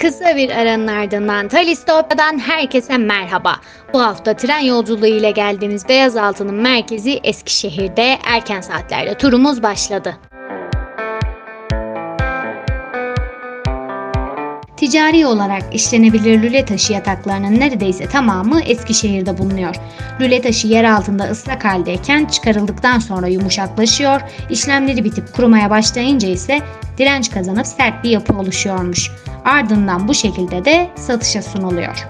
Kısa bir aranın ardından Talistopya'dan herkese merhaba. Bu hafta tren yolculuğu ile geldiğimiz Beyazaltı'nın merkezi Eskişehir'de erken saatlerde turumuz başladı. Ticari olarak işlenebilir lüle taşı yataklarının neredeyse tamamı Eskişehir'de bulunuyor. Lüle taşı yer altında ıslak haldeyken çıkarıldıktan sonra yumuşaklaşıyor, işlemleri bitip kurumaya başlayınca ise direnç kazanıp sert bir yapı oluşuyormuş. Ardından bu şekilde de satışa sunuluyor.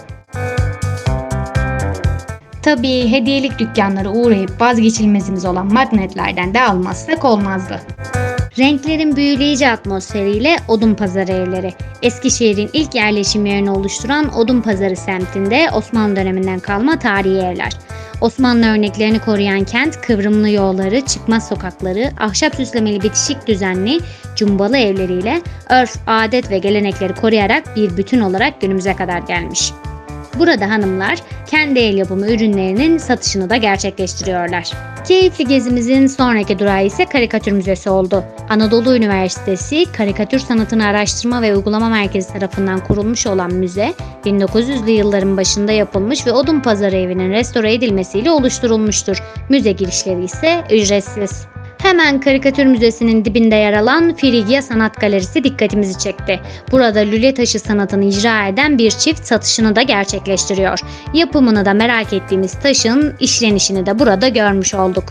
Tabii hediyelik dükkanlara uğrayıp vazgeçilmezimiz olan magnetlerden de almazsak olmazdı. Renklerin büyüleyici atmosferiyle Odun Pazarı evleri. Eskişehir'in ilk yerleşim yerini oluşturan Odun Pazarı semtinde Osmanlı döneminden kalma tarihi evler. Osmanlı örneklerini koruyan kent, kıvrımlı yolları, çıkmaz sokakları, ahşap süslemeli bitişik düzenli, cumbalı evleriyle örf, adet ve gelenekleri koruyarak bir bütün olarak günümüze kadar gelmiş. Burada hanımlar kendi el yapımı ürünlerinin satışını da gerçekleştiriyorlar. Keyifli gezimizin sonraki durağı ise karikatür müzesi oldu. Anadolu Üniversitesi Karikatür Sanatını Araştırma ve Uygulama Merkezi tarafından kurulmuş olan müze, 1900'lü yılların başında yapılmış ve Odun Pazarı evinin restore edilmesiyle oluşturulmuştur. Müze girişleri ise ücretsiz. Hemen Karikatür Müzesi'nin dibinde yer alan Frigya Sanat Galerisi dikkatimizi çekti. Burada lüle taşı sanatını icra eden bir çift satışını da gerçekleştiriyor. Yapımını da merak ettiğimiz taşın işlenişini de burada görmüş olduk.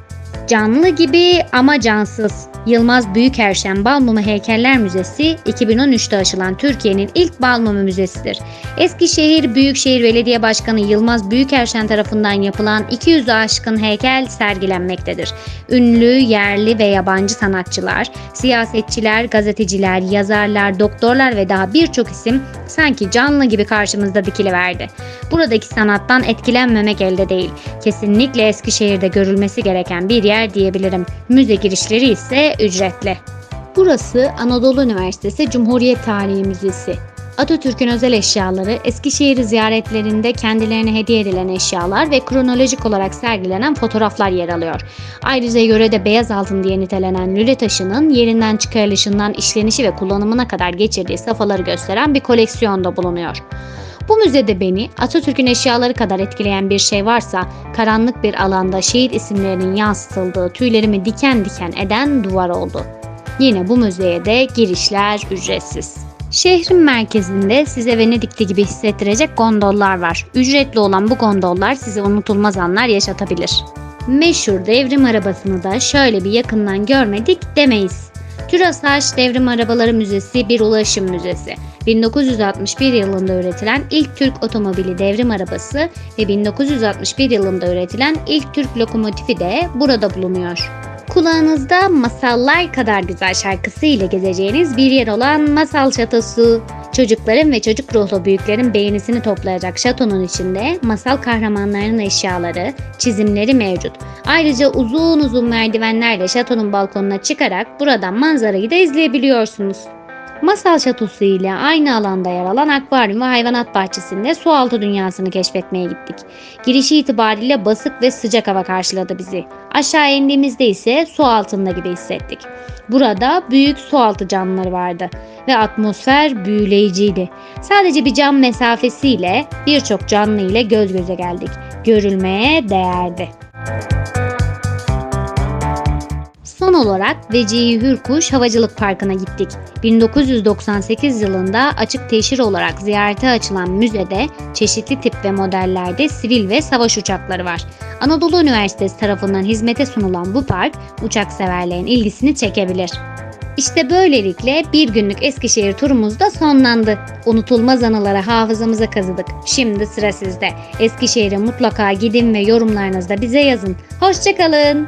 Canlı gibi ama cansız. Yılmaz Büyükerşen Balmumu Heykeller Müzesi 2013'te açılan Türkiye'nin ilk Balmumu Müzesidir. Eskişehir Büyükşehir Belediye Başkanı Yılmaz Büyükerşen tarafından yapılan 200'ü aşkın heykel sergilenmektedir. Ünlü, yerli ve yabancı sanatçılar, siyasetçiler, gazeteciler, yazarlar, doktorlar ve daha birçok isim sanki canlı gibi karşımızda dikiliverdi. Buradaki sanattan etkilenmemek elde değil. Kesinlikle Eskişehir'de görülmesi gereken bir yer diyebilirim. Müze girişleri ise ücretli. Burası Anadolu Üniversitesi Cumhuriyet Tarihi Müzesi. Atatürk'ün özel eşyaları, Eskişehir ziyaretlerinde kendilerine hediye edilen eşyalar ve kronolojik olarak sergilenen fotoğraflar yer alıyor. Ayrıca yörede beyaz altın diye nitelenen lüle taşının yerinden çıkarılışından işlenişi ve kullanımına kadar geçirdiği safhaları gösteren bir koleksiyon da bulunuyor. Bu müzede beni Atatürk'ün eşyaları kadar etkileyen bir şey varsa karanlık bir alanda şehit isimlerinin yansıtıldığı tüylerimi diken diken eden duvar oldu. Yine bu müzeye de girişler ücretsiz. Şehrin merkezinde size Venedik'te gibi hissettirecek gondollar var. Ücretli olan bu gondollar size unutulmaz anlar yaşatabilir. Meşhur devrim arabasını da şöyle bir yakından görmedik demeyiz. Türasaş Devrim Arabaları Müzesi bir ulaşım müzesi. 1961 yılında üretilen ilk Türk otomobili devrim arabası ve 1961 yılında üretilen ilk Türk lokomotifi de burada bulunuyor. Kulağınızda masallar kadar güzel şarkısı ile gezeceğiniz bir yer olan Masal Şatosu. Çocukların ve çocuk ruhlu büyüklerin beğenisini toplayacak şatonun içinde masal kahramanlarının eşyaları, çizimleri mevcut. Ayrıca uzun uzun merdivenlerle şatonun balkonuna çıkarak buradan manzarayı da izleyebiliyorsunuz. Masal Şatosu ile aynı alanda yer alan akvaryum ve hayvanat bahçesinde su altı dünyasını keşfetmeye gittik. Girişi itibariyle basık ve sıcak hava karşıladı bizi. Aşağı indiğimizde ise su altında gibi hissettik. Burada büyük su altı canlıları vardı ve atmosfer büyüleyiciydi. Sadece bir cam mesafesiyle birçok canlı ile göz göze geldik. Görülmeye değerdi. Son olarak Vecihi Hürkuş Havacılık Parkı'na gittik. 1998 yılında açık teşhir olarak ziyarete açılan müzede çeşitli tip ve modellerde sivil ve savaş uçakları var. Anadolu Üniversitesi tarafından hizmete sunulan bu park uçak severlerin ilgisini çekebilir. İşte böylelikle bir günlük Eskişehir turumuz da sonlandı. Unutulmaz anıları hafızamıza kazıdık. Şimdi sıra sizde. Eskişehir'e mutlaka gidin ve yorumlarınızda bize yazın. Hoşçakalın.